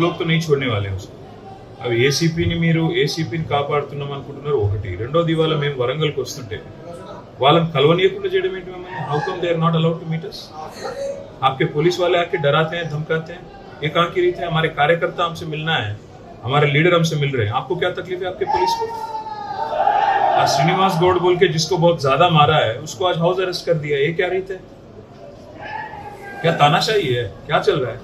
लोग तो नहीं छोड़ने वाले हैं उसको అవి ఏసీపీని మీరు ఏసీపీని కాపాడుతున్నాం అనుకుంటున్నారు ఒకటి రెండోది ఇవాళ మేము వరంగల్కి వస్తుంటే వాళ్ళని కలవనీయకుండా చేయడం ఏంటి మమ్మల్ని how come they are not allowed to meet us आपके पुलिस वाले आके डराते हैं धमकाते हैं ये कहाँ की रीत है हमारे कार्यकर्ता हमसे मिलना है हमारे लीडर हमसे मिल रहे हैं आपको क्या तकलीफ है आपके पुलिस को आज श्रीनिवास गौड़ बोल के जिसको बहुत ज्यादा मारा है उसको आज हाउस अरेस्ट कर दिया ये क्या रीत है क्या तानाशाही है क्या चल रहा है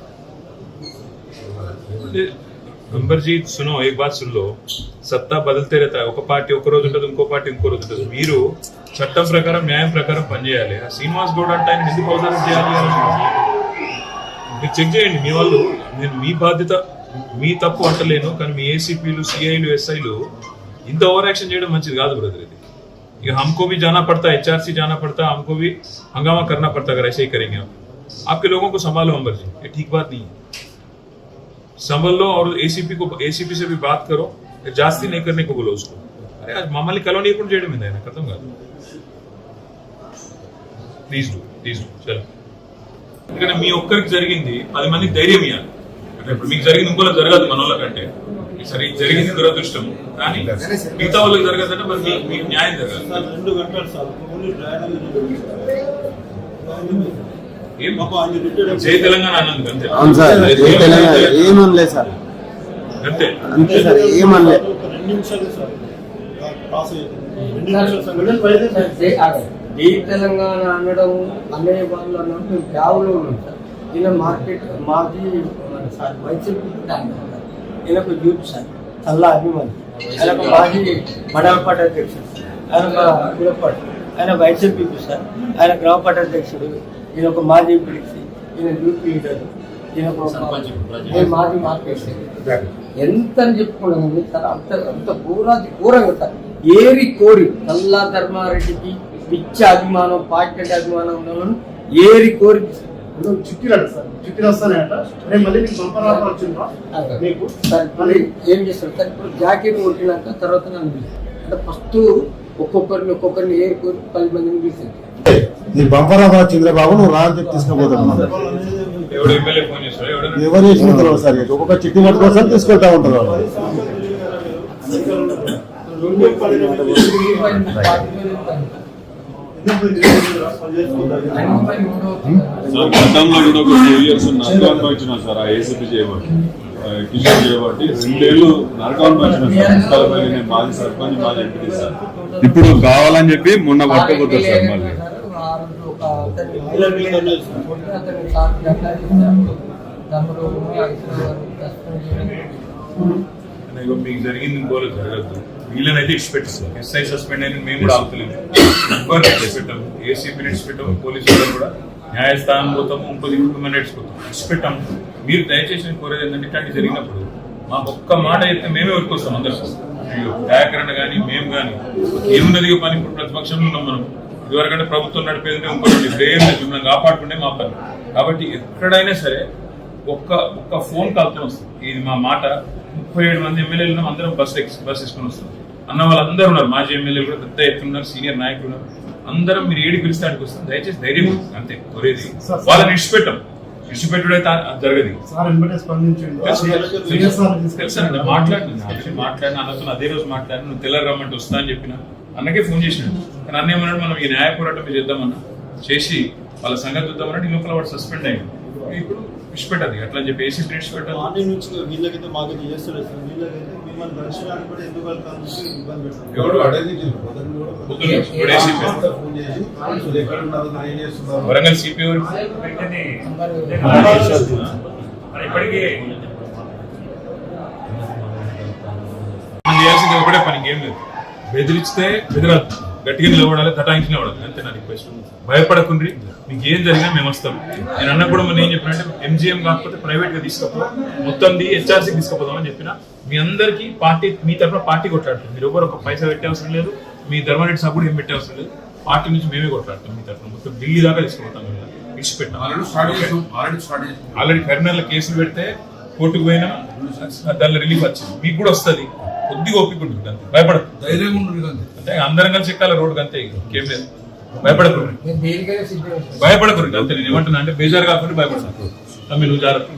अंबर जी सुनो एक बात सुन लो సత్తా బదిలితే रहता है ఒక పార్టీ ఒక రోజు ఉంటుంది ఇంకో పార్టీ ఇంకో రోజు ఉంటుంది మీరు చట్టం ప్రకారం న్యాయం ప్రకారం పనిచేయాలి ఆ శ్రీనివాస్ గౌడ్ అంటే ఆయన ఎందుకు అవసరం చేయాలి మీరు చెక్ చేయండి మీ వాళ్ళు నేను మీ బాధ్యత మీ తప్పు అంటలేను కానీ మీ ఏసీపీలు సిఐలు ఎస్ఐలు ఇంత ఓవర్ యాక్షన్ చేయడం మంచిది కాదు బ్రదర్ ఇది ఇక हमको भी जाना पड़ता है एचआरसी जाना पड़ता है हमको भी हंगामा करना पड़ता है अगर ऐसे ही करेंगे आप आपके लोगों को संभालो अंबर जी ये ठीक बात नहीं है संभल लो और एसीपी को एसीपी से भी बात करो जास्ती नहीं करने को बोलो उसको अरे आज మమ్మల్ని కలవనీయకుండా చేయడం ఏంది ఆయన అర్థం కాదు ప్లీజ్ డూ ప్లీజ్ డూ చలో ఎందుకంటే మీ ఒక్కరికి జరిగింది పది మందికి ధైర్యం ఇవ్వాలి అంటే ఇప్పుడు మీకు జరిగింది ఇంకోలో జరగదు మన వాళ్ళకంటే సరే ఇది జరిగింది దురదృష్టం కానీ మిగతా వాళ్ళకి జరగదంటే మరి మీ- మీకు న్యాయం జరగాలి రెండు గంటలు సార్ జై తెలంగాణ అన్నందుకు అంతే. అవును సార్ తెలంగాణ సార్. అంతే. అంతే ఏమనలే. జై తెలంగాణ అనడం అనే వాళ్ళు అన్నప్పుడు మేము బ్యాగులో ఉన్నాం సార్. ఈయన మార్కెట్ మాది సార్ వైసీపీ ఈయనకు యూత్ సార్. చల్లా అభిమాని. ఆయన ఒక మాజీ మండల పార్టీ అధ్యక్షుడు ఆయన ఆయన వైసీపీ సార్. ఆయన గ్రామ పార్టీ అధ్యక్షుడు. ఈయన ఒక మాజీ పిలిచి ఈయన యూత్ లీడర్ ఈయన ఒక మాజీ మార్కెట్ ఎంత సార్ అంత అంత ఘోరాది ఘోరంగా సార్ ఏరి కోరి నల్లా ధర్మారెడ్డికి పిచ్చ అభిమానం పార్టీ అంటే అభిమానం ఉన్న ఏరి కోరి చిట్టీలు సార్ వస్తానంట రేపు మళ్ళీ మీకు వచ్చిందా? ఇప్పుడు ఏం చేస్తారు? సార్ ఇప్పుడు జాకెట్ కొట్టినాక తర్వాత నన్ను. అంటే ఫస్ట్ ఒక్కొక్కరిని ఒక్కొక్కరిని ఏరి కోరి పది మందిని పిలిచింది నీ బంపర్ ఆఫర్ చంద్రబాబు నువ్వు రా అని చెప్పి తీసుకుపోతాను ఎవడు ఎమ్మెల్యే ఫోన్ చేస్తాడు? ఎవడన్నా ఎవరు చేసుకుంటారు సార్ ఒక్కొక్క చిట్టి పట్టుకోసం తీసుకుంటా ఉంటారు గతంలో కూడా ఒక టూ ఇయర్స్ నరకం అనుభవించిన సార్ ఆ ఏసీపీ చేయబట్టి కిషోర్ చేయబట్టి రెండేళ్ళు నరకం అనుభవించిన సార్ పుస్తకాలపల్లి నేను మాజీ సర్పంచ్ మాజీ ఎంపీ సార్ ఇప్పుడు కావాలని చెప్పి మొన్న పట్టుకోపోతారు సార్ మళ్ళీ. ఆ రోజు ఒక సార్. తమ్ముడు మీకు జరిగింది ఇంకోలో జరగద్దు వీళ్ళనైతే ఇచ్చిపెట్టిస్తాం ఎస్ఐ సస్పెండ్ అయిన మేము కూడా ఆపుతలేము ఎవరిని ఇచ్చిపెట్టాము ఏసీపీని ఇచ్చిపెట్టాము పోలీసు వాళ్ళు కూడా న్యాయస్థానం పోతాము ఇంకో దిక్కు మనం ఇచ్చిపోతాం ఇచ్చిపెట్టాము. మీరు దయచేసి కోరేది ఏంటంటే ఇట్లాంటి జరిగినప్పుడు మాకు ఒక్క మాట చెప్తే మేమే ఊరుకొస్తాం అందరం. అయ్యో దయాకరణ కానీ మేము కానీ ఏమున్నది పని? ఇప్పుడు ప్రతిపక్షంలో ఉన్నాం మనం. ఇదివరకంటే ప్రభుత్వం నడిపేది ఏం లేదు మిమ్మల్ని కాపాడుకుంటే మా పని. కాబట్టి ఎక్కడైనా సరే ఒక్క ఒక్క ఫోన్ కాల్తో వస్తుంది. ఇది మా మాట. ముప్పై ఏడు మంది ఎమ్మెల్యేలు ఉన్నాం అందరం బస్ బస్ వేసుకుని వస్తాం. అన్న వాళ్ళందరూ ఉన్నారు. మాజీ ఎమ్మెల్యేలు కూడా పెద్ద ఎత్తున ఉన్నారు సీనియర్ నాయకులు ఉన్నారు. అందరం మీరు ఏడి పిలిస్తే ఆడికి వస్తాం. దయచేసి ధైర్యం. అంతే కొరేది. వాళ్ళని ఇడిచిపెట్టాం ఇడిచిపెట్టుడైతే జరగదు సార్ వెంబడే స్పందించండి. తెలుసు, తెలుసు, సార్ తెలుసు అండి, మాట్లాడినా మాట్లాడినా అన్నతో అదే రోజు మాట్లాడిన. నువ్వు తెల్ల రమ్మంటే వస్తా అని చెప్పిన. అన్నకే ఫోన్ చేసినాడు. కానీ అన్న ఏమన్నాడు మనం ఈ న్యాయ పోరాటం చేద్దామన్నా చేసి వాళ్ళ సంగతి చూద్దామన్నట్టు లోపల వాడు సస్పెండ్ అయ్యింది ఇప్పుడు విడిచిపెట్టదు అట్లా చెప్పి ఏసీ విడిచిపెట్టాలి మార్నింగ్ నుంచి వీళ్ళకైతే మాకైతే చేస్తలేదు సార్. వీళ్ళకైతే మిమ్మల్ని దర్శనానికి కూడా ఎందుకు వెళ్తాను ఎవడు. వరంగల్ సిపి ఇప్పటికీ మనం చేయాల్సింది ఒకటే పని ఇంకేం లేదు. బెదిరిస్తే బెదిరద్దు గట్టిగా నిలబడాలి తటాయించి నిలబడాలి. అంతే నా రిక్వెస్ట్ భయపడకుండ్రి మీకు ఏం జరిగినా మేము వస్తాం. నేను అన్న కూడా మనం ఏం చెప్పినంటే ఎంజిఎం కాకపోతే ప్రైవేట్గా తీసుకపో మొత్తం హెచ్ఆర్సీ తీసుకుపోదాం అని చెప్పిన మీ అందరికీ పార్టీ మీ తరఫున పార్టీ కొట్లాడుతుంది మీరు ఎవరు ఒక పైసా పెట్టే అవసరం లేదు మీ ధర్మారెడ్డి సభ కూడా ఏం పెట్టే అవసరం లేదు. పార్టీ నుంచి మేమే కొట్లాడతాం మీ తరఫున. మొత్తం ఢిల్లీ దాకా తీసుకుపోతాం ఆల్రెడీ కరీంనగర్లో కేసులు పెడితే కోర్టుకు పోయినా దానిలో రిలీఫ్ వచ్చింది. మీకు కూడా వస్తుంది. కొద్దిగా ఓపిక ఉంటుంది అంతే. భయపడదు ధైర్యంగా అంటే అందరం కలిసి ఎక్కాలి రోడ్డు అంతే ఇంకేం. లేదు. భయపడకూడదు భయపడకూడదు అంతే నేను ఏమంటున్నా అంటే బేజారు కాకుండా భయపడతాను తమ్మి నువ్వు జాగ్రత్త.